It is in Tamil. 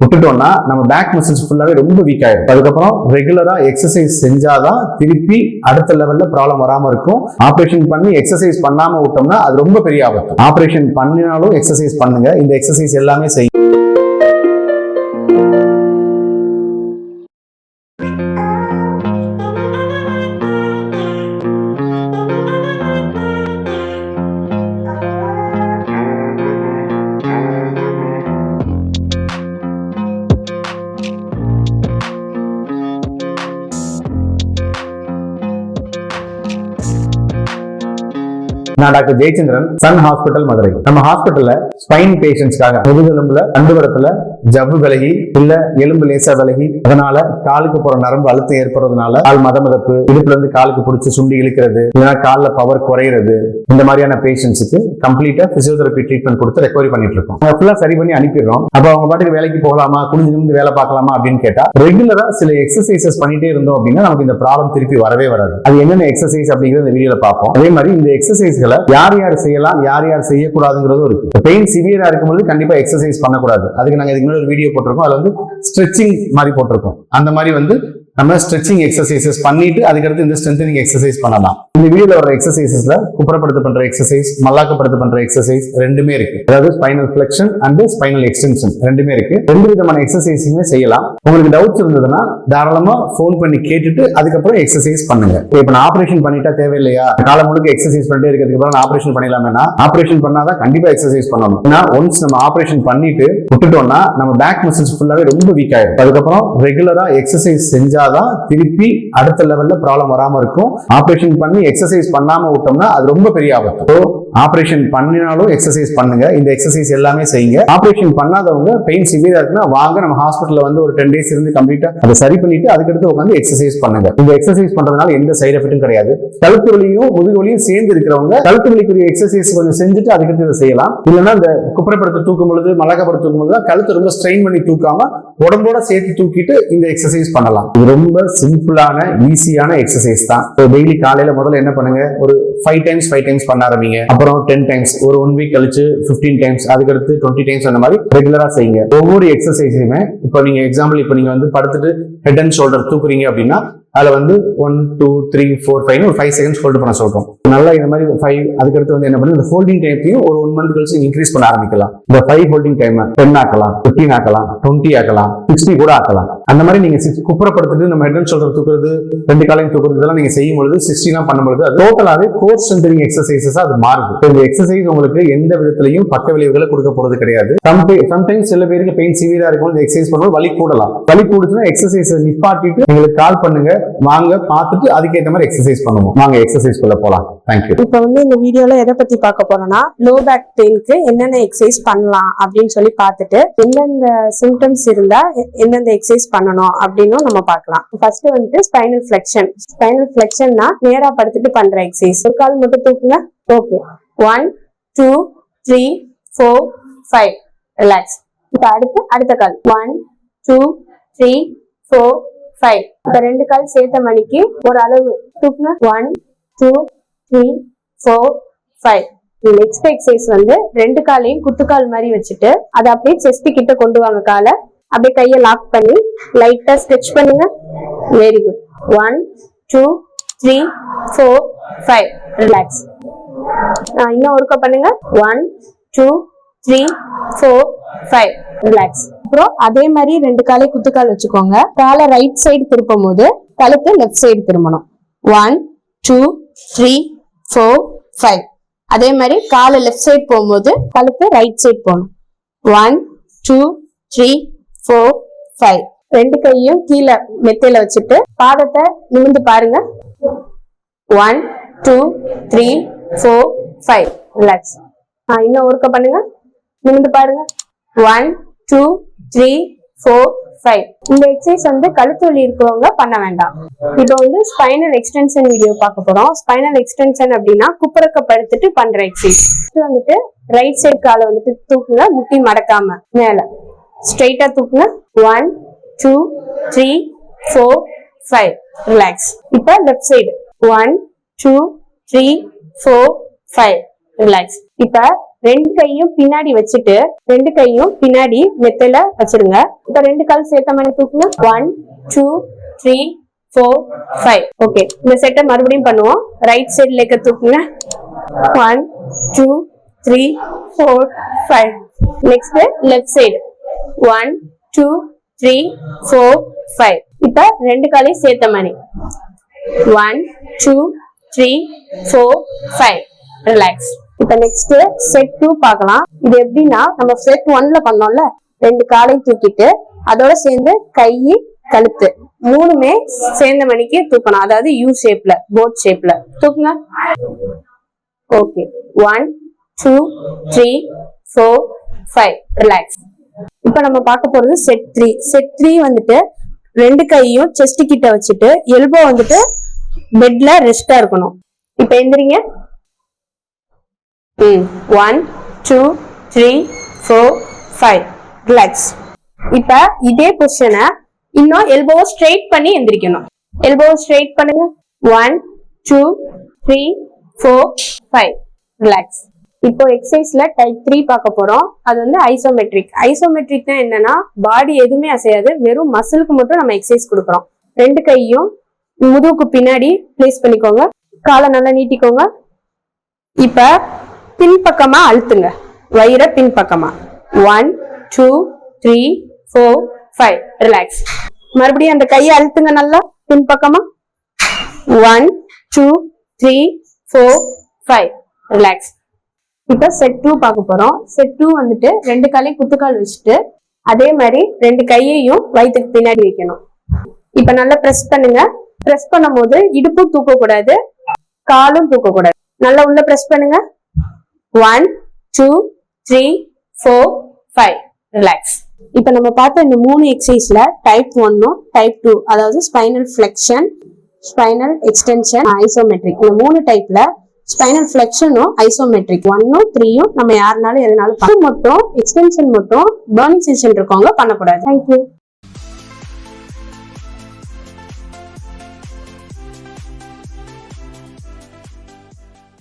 விட்டுட்டோம்னா நம்ம பேக் மசில்ஸ் ஃபுல்லாகவே ரொம்ப வீக் ஆகிடும் அதுக்கப்புறம் ரெகுலராக எக்ஸசைஸ் செஞ்சாதான் திருப்பி அடுத்த லெவலில் ப்ராப்ளம் வராமல் இருக்கும். ஆப்ரேஷன் பண்ணி எக்ஸசைஸ் பண்ணாமல் விட்டோம்னா அது ரொம்ப பெரிய ஆபத்து. ஆப்ரேஷன் பண்ணினாலும் எக்ஸசைஸ் பண்ணுங்க. இந்த எக்ஸசைஸ் எல்லாமே செய்யும் நான் doctor Jayachandran Sun hospital Madurai. நம்ம ஹாஸ்பிட்டல்ல ஸ்பைன் பேஷண்ட்ஸ்க்காக முதுகெலும்புல தண்டுவடத்துல ஜவ்வு விலகி இல்ல எலும்பு லேசா விலகி அதனால காலுக்கு போற நரம்பு அழுத்தம் ஏற்படுறதுனால கால் மத மதப்பு இடுப்புல இருந்து காலுக்கு பிடிச்சி சுண்டி இழுக்கிறது இல்லைன்னா காலில் பவர் குறையிறது இந்த மாதிரியான பேஷண்ட்ஸுக்கு கம்ப்ளீட்டா பிசியோதெரபி ட்ரீட்மெண்ட் கொடுத்து ரெக்கவரி பண்ணிட்டு இருக்கோம். அவங்க ஃபுல்லா சரி பண்ணி அனுப்பிடுறோம். அப்போ அவங்க பாட்டுக்கு வேலைக்கு போகலாமா குனிஞ்சு நிமிந்து வேலை பார்க்கலாமா அப்படின்னு கேட்டா ரெகுலரா சில எக்ஸசைசஸ் பண்ணிட்டே இருந்தோம் அப்படின்னா நமக்கு இந்த ப்ராப்ளம் திருப்பி வரவே வராது. அது என்னென்ன எக்ஸசைஸ் அப்படிங்கிறத இந்த வீடியோல பார்ப்போம். அதே மாதிரி இந்த எக்ஸசைஸ்களை யார் யார் செய்யலாம் யார் யார் செய்யக்கூடாதுங்கிறதும் இருக்கு. பெயின் சிவியரா இருக்கும்போது கண்டிப்பா எக்ஸசைஸ் பண்ணக்கூடாது. அதுக்கு நாங்க இதுக்கு முன்னாடி ஒரு வீடியோ போட்டிருக்கோம். அதுல வந்து ஸ்ட்ரெச்சிங் மாதிரி போட்டிருக்கோம். அந்த மாதிரி வந்து நம்ம ஸ்ட்ரெச்சிங் எக்ஸசைசஸ் பண்ணிட்டு அதுக்கடுத்து இந்த ஸ்ட்ரென்தனிங் எக்ஸசைஸ் பண்ணலாம். இந்த வீடியோல வர எக்ஸசைசஸ்ல குப்புறப்படுத்த பண்ற எக்ஸசைஸ் மல்லாக்கப்படுத்த பண்ற எக்ஸசைஸ் ரெண்டுமே இருக்கு. அதாவது spinal flexion and spinal extension ரெண்டுமே இருக்கு. ரெண்டு விதமான எக்ஸசைஸுமே செய்யலாம். உங்களுக்கு டவுட்ஸ் இருந்ததுன்னா தாராளமா ஃபோன் பண்ணி கேட்டுட்டு அதுக்கப்புறம் எக்ஸசைஸ் பண்ணுங்க. இப்போ நான் ஆபரேஷன் பண்ணிட்டா தேவையில்லையா? காலம் முழுக்க எக்ஸசைஸ் பண்ணிட்டே இருக்கிறதுக்கு அப்புறம் ஆபரேஷன் பண்ணிடலாமேனா ஆபரேஷன் பண்ணாதான் கண்டிப்பா எக்ஸசைஸ் பண்ணணும். ஏன்னா ஒன்ஸ் நம்ம ஆபரேஷன் பண்ணிட்டு விட்டுட்டோம்னா நம்ம பேக் மசில்ஸ் ஃபுல்லாவே ரொம்ப வீக் ஆயிடும். அதுக்கப்புறம் ரெகுலரா எக்ஸசைஸ் தான் திருப்பி அடுத்த லெவல்ல ப்ராப்ளம் வராம இருக்கும். ஆபரேஷன் பண்ணி எக்ஸசைஸ் பண்ணாம விட்டோம்னா அது ரொம்ப பெரிய ஆபத்து. ஆப்ரேஷன் பண்ணினாலும் எக்ஸசைஸ் பண்ணுங்க. இந்த எக்ஸசைஸ் எல்லாமே செய்யுங்க. ஆப்ரேஷன் பண்ணாதவங்க பெயின் சிவியரா இருக்குன்னா வாங்க நம்ம ஹாஸ்பிட்டல் வந்து ஒரு டென் டேஸ் இருந்து கம்ப்ளீட்டா அதை சரி பண்ணிட்டு அதுக்கடுத்து உட்காந்து எக்ஸசைஸ் பண்ணுங்க. இந்த எக்ஸசைஸ் பண்றதுனால எந்த சைடு எஃபெக்டும் கிடையாது. கழுத்து வலியும் முதுகு வலியும் சேர்ந்து இருக்கிறவங்க கழுத்து வலிக்குரிய எக்ஸசைஸ் கொஞ்சம் செஞ்சுட்டு அதுக்கடுத்து இதை செய்யலாம். இல்லைன்னா இந்த குப்பைப்படத்தை தூக்கும் பொழுது மலக்கப்படுத்த தூக்கும் பொழுது கழுத்து ரொம்ப ஸ்ட்ரெயின் பண்ணி தூக்காம உடம்போட சேர்த்து தூக்கிட்டு இந்த எக்ஸசைஸ் பண்ணலாம். இது ரொம்ப சிம்பிளான ஈஸியான எக்ஸசைஸ் தான். டெய்லி காலையில முதல்ல என்ன பண்ணுங்க? ஒரு ஃபைவ் டைம்ஸ் ஃபைவ் டைம்ஸ் பண்ண ஆரம்பிங்க. அப்புறம் டென் டைம்ஸ் ஒரு ஒன் வீக் கழிச்சு ஃபிஃப்டீன் டைம்ஸ் அதுக்கடுத்து டுவெண்ட்டி டைம்ஸ் அந்த மாதிரி ரெகுலரா செய்யுங்க. ஒவ்வொரு எக்ஸசைஸுமே இப்போ நீங்க எக்ஸாம்பிள் இப்போ நீங்க வந்து படுத்துட்டு ஹெட் அண்ட் ஷோல்டர் தூக்குறீங்க அப்படின்னா அதில் வந்து ஒன் டூ த்ரீ ஃபோர் ஃபைவ்னு ஒரு ஃபைவ் செகண்ட்ஸ் ஹோல்டு பண்ண சொல்கிறோம் நல்லா இந்த மாதிரி ஃபைவ் அதுக்கடுத்து வந்து என்ன பண்ணி இந்த ஹோல்டிங் டைத்தையும் ஒரு ஒன் மந்த் கழிச்சு இன்க்ரீஸ் பண்ண ஆரம்பிக்கலாம். இந்த ஃபைவ் ஹோல்டிங் டைம் டென் ஆக்கலாம் ஃபிஃப்டீன் ஆக்கலாம் டுவெண்ட்டி ஆக்கலாம் சிக்ஸ்டி கூட ஆக்கலாம். அந்த மாதிரி நீங்கள் சிக்ஸ் குப்புறப்படுத்துட்டு நம்ம ஹெட் ஷோல்டர் தூக்குறது ரெண்டு காலையும் தூக்குறது இதெல்லாம் நீங்கள் செய்யும் பொழுது சிக்ஸ்டிலாம் பண்ணும்போது அது டோட்டலாகவே கோர் ஸ்ட்ரென்தனிங் எக்ஸசைசஸ் அது மாறுது. இந்த எக்ஸசைஸ் உங்களுக்கு எந்த விதத்திலையும் பக்க விளைவுகளை கொடுக்க போகிறது கிடையாது. சம்டைம்ஸ் சில பேருக்கு பெயின் சிவியராக இருக்கும் இந்த எக்ஸசைஸ் பண்ணும்போது வலி கூடலாம். வலி கூடுச்சுன்னா எக்ஸசைஸ் நிப்பாட்டிட்டு எங்களுக்கு கால் பண்ணுங்க. வாங்க பார்த்துட்டு அதுக்கேற்ற மாதிரி எக்ஸசைஸ் பண்ணுவோம். வாங்க எக்ஸசைஸ் குள்ள போலாம். தேங்க்யூ இப்போ வந்து இந்த வீடியோல எதை பத்தி பார்க்க போறோம்னா லோ பேக் பெயினுக்கு என்னென்ன எக்ஸசைஸ் பண்ணலாம் அப்படின்னு சொல்லி பார்த்துட்டு எந்தெந்த சிம்டம்ஸ் இருந்தா எந்தெந்த எக்ஸசைஸ் பண்ணணும் அப்படின்னு நம்ம பார்க்கலாம். ஃபர்ஸ்ட் வந்துட்டு ஸ்பைனல் ஃபிளெக்ஷன் ஸ்பைனல் ஃபிளெக்ஷன்னா நேரா படுத்துட்டு பண்ற எக்ஸசைஸ் ஒரு கால் மட்டும் தூக்குங்க. Okay one two three four five relax இப்போ அடுத்து அடுத்த கால். One two three four five இப்போ ரெண்டு கால் சேர்த்த மணிக்கு ஒரு அளவு. தூக்குங்க one two three four five next exercise வந்து ரெண்டு காலையும் குத்துக்கால் மாதிரி வச்சுட்டு அதை அப்படியே செஸ்ட் கிட்ட கொண்டு வாங்க காலை. அப்படியே கையை லாக் பண்ணி லைட்டா ஸ்ட்ரெச் பண்ணுங்க. Very good one two three four five relax இன்னும் ஒருக்க பண்ணுங்க. One two three four five relax அப்புறம் அதே மாதிரி ரெண்டு காலை குத்துக்கால் வச்சுக்கோங்க. காலை ரைட் சைடு திருப்பும் போது கழுத்து லெஃப்ட் சைடு திரும்பணும். One two three four five அதே மாதிரி காலை லெஃப்ட் சைடு போகும்போது கழுத்து ரைட் சைடு போகணும். One two three four five ரெண்டு கையும் கீழே மெத்தையில வச்சுட்டு பாதத்தை நிமிந்து பாருங்க. One two three four five relax ஆ இன்னும் ஒருக்க பண்ணுங்க. நிமிந்து பாருங்க. One two three four five இந்த எக்ஸசைஸ் வந்து கழுத்து இருக்கிறவங்க பண்ண வேண்டாம். இப்போ வந்து ஸ்பைனல் எக்ஸ்டென்ஷன் வீடியோ பார்க்க போறோம். ஸ்பைனல் எக்ஸ்டென்ஷன் அப்படின்னா குப்புறக்க படுத்துட்டு பண்ற எக்ஸசைஸ் இது வந்துட்டு ரைட் சைடு காலை வந்துட்டு தூக்குங்க முட்டி மடக்காம மேல. ஸ்ட்ரைட்டா தூக்குங்க. One two three four five relax இப்போ left side one two three four five relax இப்போ ரெண்டு கையும் பின்னாடி வச்சுட்டு ரெண்டு கையும் பின்னாடி மெத்தையில வச்சிருங்க இப்ப ரெண்டு கால் சேர்த்த மாதிரி தூக்குங்க. One two three four five okay இந்த செட்டை மறுபடியும் பண்ணுவோம். ரைட் சைடு இருக்க தூக்குங்க. One two three four five next left side one two three four five இப்ப ரெண்டு காலையும் சேர்த்த மாதிரி. One two three four five relax இப்ப நெக்ஸ்ட் செட் டூ பார்க்கலாம். இது எப்படின்னா நம்ம செட் ஒன்ல பண்ணோம்ல ரெண்டு காலையும் தூக்கிட்டு அதோட சேர்ந்து கை கழுத்து மூணுமே சேர்ந்த மணிக்கு தூக்கணும். அதாவது யூ ஷேப்ல போட் ஷேப்ல தூக்குங்க. Okay one two three four five relax இப்போ நம்ம பார்க்க போறது செட் த்ரீ செட் த்ரீ வந்துட்டு ரெண்டு கையும் செஸ்ட் கிட்ட வச்சுட்டு எல்போ வந்துட்டு பெட்ல ரெஸ்டா இருக்கணும். இப்போ எந்திரிங்க. One two three four five. Relax இப்போ இதே பொசிஷனை இன்னும் எல்போவை ஸ்ட்ரெயிட் பண்ணி எந்திரிக்கணும். எல்போவை ஸ்ட்ரெயிட் பண்ணுங்க. One two three four five relax இப்போ எக்ஸசைஸ்ல டைப் த்ரீ பார்க்க போறோம். அது வந்து ஐசோமெட்ரிக் ஐசோமெட்ரிக்னா என்னன்னா பாடி எதுவுமே அசையாது. வெறும் மசிலுக்கு மட்டும் நம்ம எக்ஸசைஸ் கொடுக்குறோம். ரெண்டு கையும் முதுகுக்கு பின்னாடி பிளேஸ் பண்ணிக்கோங்க. காலை நல்லா நீட்டிக்கோங்க. இப்ப பின்பக்கமா அழுத்துங்க. வயிறை பின்பக்கமா. One two three four five relax மறுபடியும் அந்த கையை அழுத்துங்க நல்லா. பின்பக்கமா. One two three four five relax இப்போ செட் டூ பார்க்க போறோம். செட் டூ வந்துட்டு ரெண்டு காலையும் குத்துக்கால் வச்சுட்டு அதே மாதிரி ரெண்டு கையையும் வயிற்றுக்கு பின்னாடி வைக்கணும். இப்போ நல்லா ப்ரெஸ் பண்ணுங்க. ப்ரெஸ் பண்ணும்போது இடுப்பும் தூக்கக்கூடாது காலும் தூக்கக்கூடாது. நல்லா உள்ள ப்ரெஸ் பண்ணுங்க. One two three four five relax இப்போ நம்ம பார்த்த இந்த மூணு எக்ஸசைஸ்ல டைப் ஒன்னும் டைப் டூ அதாவது spinal flexion spinal extension isometric இந்த மூணு டைப்ல ஸ்பைனல் ஃபிளெக்ஷனும் ஐசோமெட்ரிக் ஒன்னும் த்ரீயும் நம்ம யாருனாலும் எதனாலும் மட்டும் எக்ஸ்டென்ஷன் மட்டும் பேர்னிங் சென்ஷன் இருக்கவங்க பண்ணக்கூடாது. தேங்க்யூ